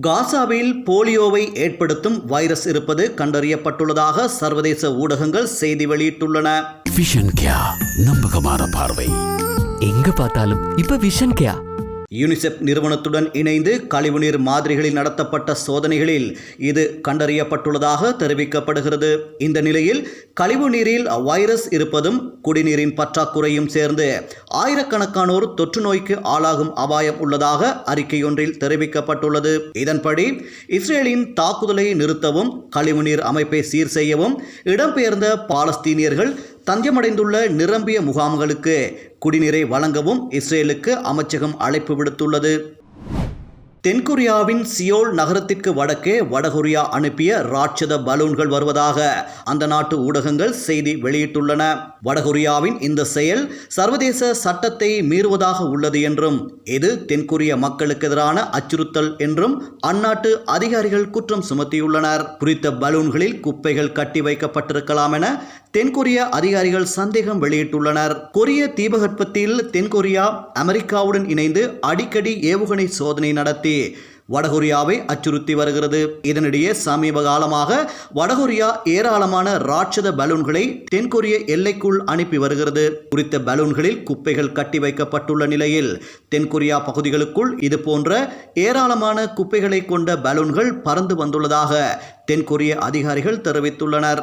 காசாவில் போலியோவை ஏற்படுத்தும் வைரஸ் இருப்பது கண்டறியப்பட்டுள்ளதாக சர்வதேச ஊடகங்கள் செய்தி வெளியிட்டுள்ளன. விஷன் கியா நம்பகமான பார்வை. எங்க பார்த்தாலும் இப்ப விஷன் கேயா யூனிசெப் நிறுவனத்துடன் இணைந்து கழிவுநீர் மாதிரிகளில் நடத்தப்பட்ட சோதனைகளில் இது கண்டறியப்பட்டுள்ளதாக தெரிவிக்கப்படுகிறது. இந்த நிலையில் கழிவுநீரில் வைரஸ் இருப்பதும் குடிநீரின் பற்றாக்குறையும் சேர்ந்து ஆயிரக்கணக்கானோர் தொற்று நோய்க்கு ஆளாகும் அபாயம் உள்ளதாக அறிக்கையொன்றில் தெரிவிக்கப்பட்டுள்ளது. இதன்படி இஸ்ரேலின் தாக்குதலை நிறுத்தவும் கழிவுநீர் அமைப்பை சீர் செய்யவும் இடம்பெயர்ந்த பாலஸ்தீனியர்கள் தஞ்சமடைந்துள்ள நிரம்பிய முகாம்களுக்கு குடிநீரை வழங்கவும் இஸ்ரேலுக்கு அமைச்சகம் அழைப்பு விடுத்துள்ளது. தென்கொரியாவின் சியோல் நகரத்திற்கு வடக்கே வடகொரியா அனுப்பிய ராட்சத பலூன்கள் வருவதாக அந்த நாட்டு ஊடகங்கள் செய்தி வெளியிட்டுள்ளன. வடகொரியாவின் இந்த செயல் சர்வதேச சட்டத்தை மீறுவதாக உள்ளது என்றும் இது தென்கொரிய மக்களுக்கு எதிரான அச்சுறுத்தல் என்றும் அந்நாட்டு அதிகாரிகள் குற்றம் சுமத்தியுள்ளனர். குறித்த பலூன்களில் குப்பைகள் கட்டி வைக்கப்பட்டிருக்கலாம் என தென்கொரிய அதிகாரிகள் சந்தேகம் வெளியிட்டுள்ளனர். கொரிய தீபகற்பத்தில் தென்கொரியா அமெரிக்காவுடன் இணைந்து அடிக்கடி ஏவுகணை சோதனை நடத்தி வடகொரியாவை அச்சுறுத்தி வருகிறது. இதனிடையே சமீப காலமாக வடகொரியா ஏராளமான ராட்சத பலூன்களை தென்கொரிய எல்லைக்குள் அனுப்பி வருகிறது. குறித்த பலூன்களில் குப்பைகள் கட்டி வைக்கப்பட்டுள்ள நிலையில் தென்கொரியா பகுதிகளுக்குள் இது போன்ற ஏராளமான குப்பைகளை கொண்ட பலூன்கள் பறந்து வந்துள்ளதாக தென்கொரிய அதிகாரிகள் தெரிவித்துள்ளனர்.